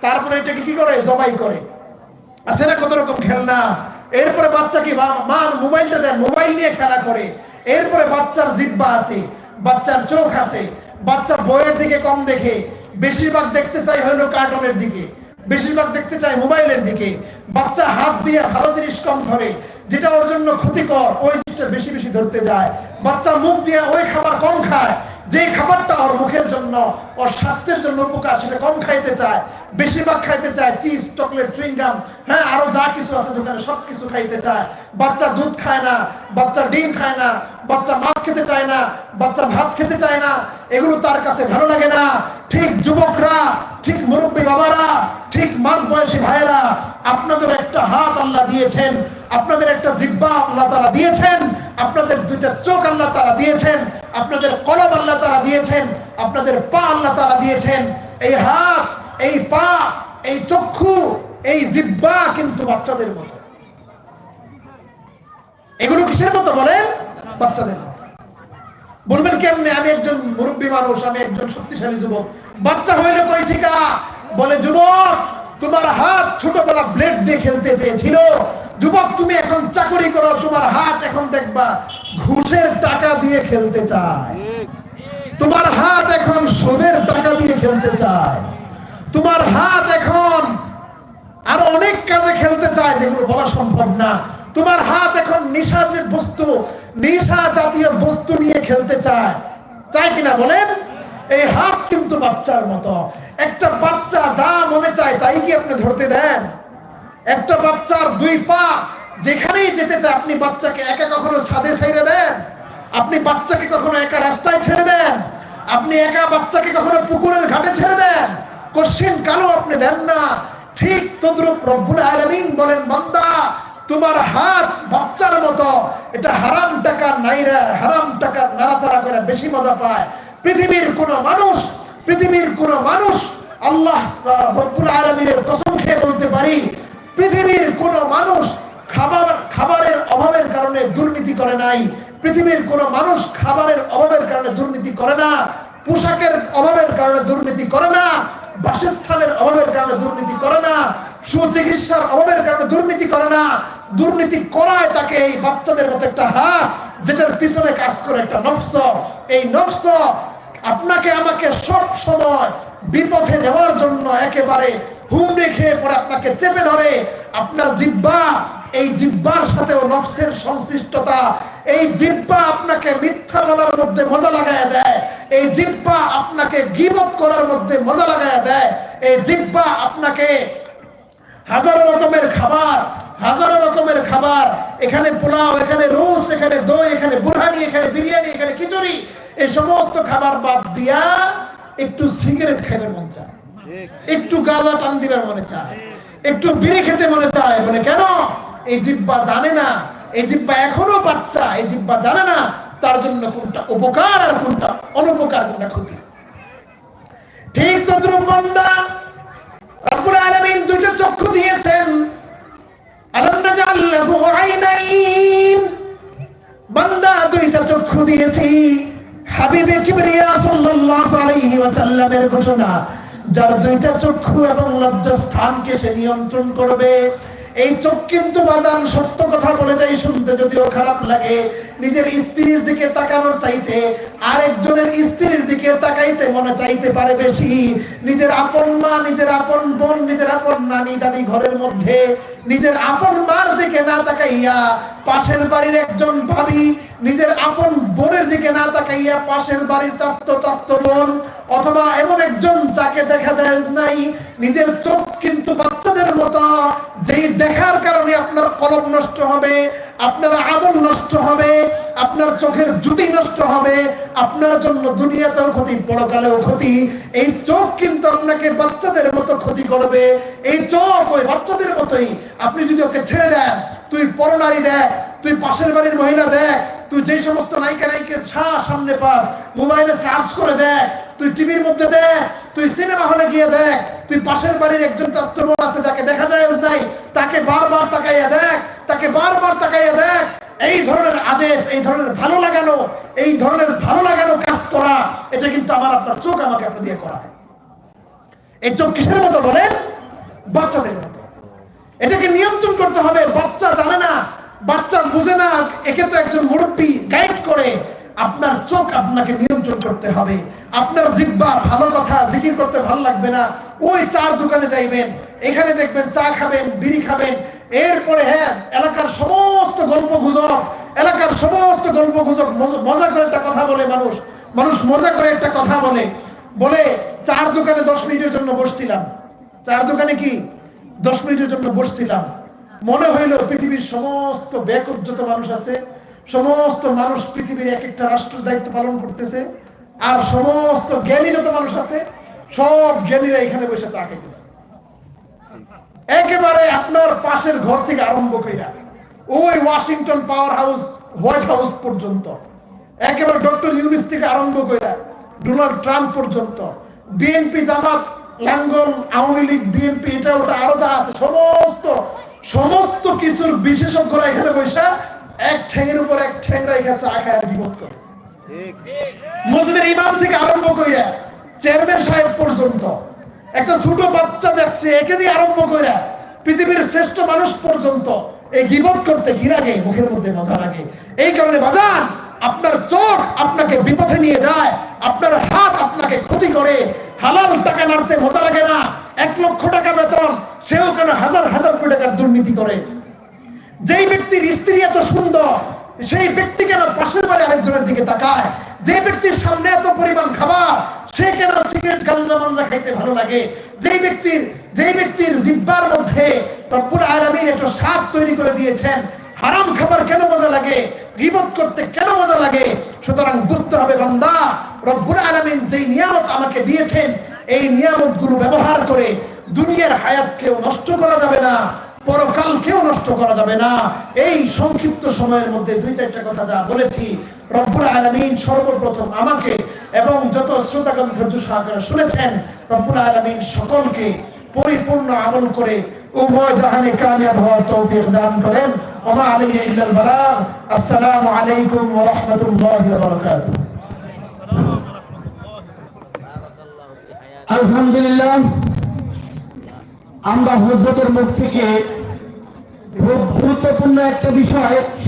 তারপরে এটাকে কি করে? জবাই করে। আছে না কত রকম খেলনা? এরপরে বাচ্চাকে মা- মোবাইলটা দেন, মোবাইল নিয়ে খেলা করে। এরপরে বাচ্চার জিব্বা আছে, বাচ্চার চোখ আছে। বাচ্চা বইয়ের দিকে কম দেখে। বেশিরভাগ দেখতে চাই হলো কার্টুনের দিকে। বেশিরভাগ দেখতে চাই মোবাইলের দিকে। বাচ্চা হাত দিয়ে ভালো জিনিস কম ধরে, যেটা ওর জন্য ক্ষতিকর, ওই জিনিসটা বেশি বেশি ধরতে যায়। বাচ্চা মুখ দিয়ে ওই খাবার কম খায়, যে খাবারটা ওর মুখের জন্য, ওর স্বাস্থ্যের জন্য উপকার, সেটা কম খাইতে চায়। বেশিরভাগ খাইতে চায় চিপস, চকলেট চুইংগাম হ্যাঁ আরও যা কিছু আছে দোকানে সব কিছু খাইতে চায়। বাচ্চা দুধ খায় না, বাচ্চা ডিম খায় না, বাচ্চা মাছ খেতে চায় না, বাচ্চা ভাত খেতে চায় না, এগুলো তার কাছে ভালো লাগে না। ঠিক যুবকরা, ঠিক মুরব্বী বাবারা, ঠিক মাঝ বয়সী ভাইয়েরা, আপনাদের একটা হাত আল্লাহ দিয়েছেন, আপনাদের একটা জিব্বা আল্লাহ তারা দিয়েছেন, আপনাদের দুইটা চোখ আল্লাহ তারা দিয়েছেন, আপনাদের কলম আল্লাহ তারা দিয়েছেন, আপনাদের পা আল্লাহ তারা দিয়েছেন। এই হাত এই পা, এই চক্ষু, এই জিব্বা কিন্তু বাচ্চাদের মতো। এগুলো কিসের মতো বলেন? বাচ্চাদের মতো। বলবেন কেমনে? আমি একজন মুরব্বী মানুষ, আমি একজন শক্তিশালী যুবক। বাচ্চা হইলে কই ঠিকা? বলে, যুবক, তোমার হাত ছোটবেলা ব্লেড দিয়ে খেলতে চেয়েছিল। যুবক, তুমি এখন চাকরি করো, তোমার হাত এখন দেখবা ঘুষের টাকা দিয়ে খেলতে চায়। তোমার হাত এখন সোনের টাকা দিয়ে খেলতে চায়। তোমার হাত এখন আরও অনেক কাজে খেলতে চায় যেগুলো বলা সম্ভব না। তোমার হাত এখন নিশা যে বস্তু, নিশা জাতীয় বস্তু নিয়ে খেলতে চায়। চায় কিনা বলেন? এই হাত কিন্তু বাচ্চার মতো। একটা বাচ্চা যা মনে চায় তাই কি আপনি ধরতে দেন? একটা বাচ্চার দুই পা যেখানেই যেতে চায়, আপনি বাচ্চাকে একা কখনো ছাদে ছেড়ে দেন? আপনি বাচ্চাকে কখনো একা রাস্তায় ছেড়ে দেন? আপনি একা বাচ্চাকে কখনো পুকুরের ঘাটে ছেড়ে দেন? কোশ্চিন কালো আপনি দেন না? ঠিক তদ্রুপ রব্বুল আলামিন বলেন, বান্দা, তোমার হাত বাচ্চার মতো। এটা হারাম টাকা নাইরা হারাম টাকা নাড়াচাড়া করে বেশি মজা পায়। পৃথিবীর কোন মানুষ, পৃথিবীর কোন মানুষ আল্লাহ রব্বুল আলামিনের কসম খেয়ে বলতে পারি, পৃথিবীর কোন মানুষ খাবার, খাবারের অভাবের কারণে দুর্নীতি করে নাই। পৃথিবীর কোন মানুষ খাবারের অভাবের কারণে দুর্নীতি করে না, পোশাকের অভাবের কারণে দুর্নীতি করে না বাসস্থানের অভাবের কারণে দুর্নীতি করে না, সুচিকিৎসার অভাবের কারণে দুর্নীতি করে না, দুর্নীতি করায় তাকে এই বাচ্চাদের মতো একটা হাত যেটার পিছনে কাজ করে একটা নফস। এই নফস আপনাকে আমাকে সব সময় বিপথে নেওয়ার জন্য একেবারে হুম খেয়ে পরে আপনাকে চেপে ধরে। আপনার জিব্বা এই জিব্বার সাথেও নফসের সংশ্লিষ্টতা, এই জিব্বা আপনাকে মিথ্যা বলার মধ্যে মজা লাগায় দেয়, এই জিব্বা আপনাকে গিবত করার মধ্যে মজা লাগায় দেয়, এই জিব্বা আপনাকে হাজারো রকমের খাবার, হাজারো রকমের খাবার, এখানে পোলাও, এখানে রোস, এখানে দই, এখানে বুরহানি, এখানে বিরিয়ানি, এখানে খিচুড়ি, এই সমস্ত খাবার বাদ দিয়া একটু সিগারেট খাইবার মন চায়। একটু গাঁজা টান দিবার মনে চায়। একটু বিড়ি খেতে মনে চায়। মানে কেন? এই জিব্বা জানে না, এই জিব্বা এখনও বাচ্চা, এই জিব্বা জানে না, তার জন্য কোনটা উপকার আর কোনটা অনুপকার কোনটা ক্ষতি? ঠিক তদ্রুপ বান্দা, রব্বুল আলামিন দুইটা চক্ষু দিয়েছেন। নাজাল লাহু আইনাইন। বান্দা, দুইটা চক্ষু দিয়েছি। হাবিবে কিবরিয়া সাল্লাল্লাহু আলাইহি ওয়াসাল্লামের ঘোষণা যার দুইটা চক্ষু এবং লজ্জাস্থানকে সে নিয়ন্ত্রণ করবে। এই চোখ কিন্তু বাজান সত্য কথা বলে যাই শুনতে, যদিও খারাপ লাগে। নিজের স্ত্রীর দিকে তাকানোর চাইতে, আরেকজনের স্ত্রীর দিকে তাকাইতে মনে চাইতে পারে বেশি। নিজের আপন মা, নিজের আপন বোন, নিজের আপন নানি, দাদি ঘরের মধ্যে নিজের আপন মার দিকে না তাকাইয়া পাশের বাড়ির একজন ভাবি, নিজের আপন বোনের দিকে না তাকাইয়া পাশের বাড়ির চাস্ত চাস্ত বোন, অথবা এমন একজন যাকে দেখা যায় নাই। নিজের চোখ কিন্তু বাচ্চাদের মতো যেই দেখার কারণে আপনার কলম নষ্ট হবে, আপনার আমল নষ্ট হবে, আপনার চোখের জুতি নষ্ট হবে, আপনার জন্য দুনিয়াতেও ক্ষতি, পরকালেও ক্ষতি। এই চোখ কিন্তু আপনাকে বাচ্চাদের মতো ক্ষতি করবে। এই চোখ ওই বাচ্চাদের মতোই। আপনি যদি ওকে ছেড়ে দেন, তুই পরনারী দেখ, তুই পাশের বাড়ির মহিলা দেখ, তুই যে সমস্ত নায়িকা নায়িকের ছা সামনে পাস, মোবাইলে সার্চ করে দেখ, তুই টিভির মধ্যে দেখ তুই সিনেমা হলে গিয়ে দেখ, তুই পাশের বাড়ির একজন চাস্ত বোন আছে যাকে দেখা যায় নাই, তাকে বারবার তাকাইয়া দেখ, তাকে বারবার তাকাইয়া দেখ। এই ধরনের আদেশ, এই ধরনের ভালো লাগানো, এই ধরনের ভালো লাগানো কাজ করা, এটা কিন্তু আমার আপনার চোখ আমাকে আপনি দিয়ে করা এই চোখ কিসের মতো বলেন? বাচ্চাদের মতো। এটাকে নিয়ন্ত্রণ করতে হবে, বাচ্চা জানে না, বাচ্চা বুঝে না, একে তো একজন মুরব্বী গাইড করে। আপনার চোখ আপনাকে নিয়ন্ত্রণ করতে হবে। আপনার জিব্বা ভালো কথা জিকির করতে ভালো লাগবে না, ওই চার দোকানে যাইবেন, এখানে দেখবেন চা খাবেন, বিড়ি খাবেন, এরপরে হ্যাঁ এলাকার সমস্ত গল্প গুজব এলাকার সমস্ত গল্প গুজব মজা করে একটা কথা বলে মানুষ মানুষ মজা করে একটা কথা বলে বলে চার দোকানে দশ মিনিটের জন্য বসছিলাম, চার দোকানে কি? দশ মিনিটের জন্য বসছিলাম, মনে হইল পৃথিবীর সমস্ত ব্যাকুজ্জত মানুষ আছে, সমস্ত মানুষ পৃথিবীর এক একটা রাষ্ট্র দায়িত্ব পালন করতেছে আর সমস্ত জ্ঞানী যত মানুষ আছে, সব জ্ঞানীরা এখানে বসে চা খাইতেছে। একেবারে আপনার পাশের ঘর থেকে আরম্ভ কইরা ওই Washington power house, White House পর্যন্ত, একেবারে ডক্টর ইউনিস থেকে আরম্ভ কইরা ডোনাল্ড ট্রাম্প পর্যন্ত বিএনপি জামাত, লাঙ্গল, আওয়ামী লীগ বিএনপি এটা ওটা আরও যা আছে, সমস্ত সমস্ত কিছুর বিশেষজ্ঞরা এখানে বসে এক ঠ্যাঙের উপর এক ঠ্যাংরা এখানে চা খায় আর বিপদ করে। মসজিদের ইমাম থেকে আরম্ভ কইরা চেয়ারম্যান সাহেব পর্যন্ত, একটা ছোট বাচ্চা দেখছে, একে দিয়ে আরম্ভ কইরা পৃথিবীর শ্রেষ্ঠ মানুষ পর্যন্ত এই গিবত করতে লাগে মুখের মধ্যে মজা লাগে এই কারণে বাজান আপনার চোখ আপনাকে বিপথে নিয়ে যায়, আপনার হাত আপনাকে ক্ষতি করে। হালাল টাকা নাড়তে মজা লাগে না, এক লক্ষ টাকা বেতন, সেও কেন হাজার হাজার কোটি টাকার দুর্নীতি করে? যেই ব্যক্তির স্ত্রী এত সুন্দর সেই ব্যক্তি কেন পাশের বাড়ি আরেকজনের দিকে তাকায়, যে ব্যক্তির সামনে এত পরিমাণ খাবার, সে কেন সিগারেট গাঞ্জা মাঞ্জা খাইতে ভালো লাগে? যেই ব্যক্তির যেই ব্যক্তির জিব্বার মধ্যে রব্বুল আলামিন একটা স্বাদ তৈরি করে দিয়েছেন, হারাম খাবার কেন মজা লাগে? গিবত করতে কেন মজা লাগে? সুতরাং বুঝতে হবে বান্দা, রব্বুল আলামিন যেই নিয়ামত আমাকে দিয়েছেন, এই নিয়ামতগুলো ব্যবহার করে দুনিয়ার হায়াতকেও নষ্ট করা যাবে না। পরকালকেও নষ্ট করা যাবে না। এই সংক্ষিপ্ত সময়ের মধ্যে দুই চারটা কথা যা বলেছি, রব্বুল আলামিন সর্বপ্রথম আমাকে এবং যত শ্রোতাগণ ধৈর্য সহকারে শুনেছেন, রব্বুল আলামিন সকলকে পরিপূর্ণ আমল করে উভয় জাহানে কামিয়াব হওয়ার তৌফিক দান করেন। ওমা আলাইহি ইল্লাল বালাগ আসসালামু আলাইকুম ওয়া রাহমাতুল্লাহি ওয়া বারাকাতুহু। আলহামদুলিল্লাহ, আমরা হজরতের মুখ থেকে খুব গুরুত্বপূর্ণ একটা বিষয়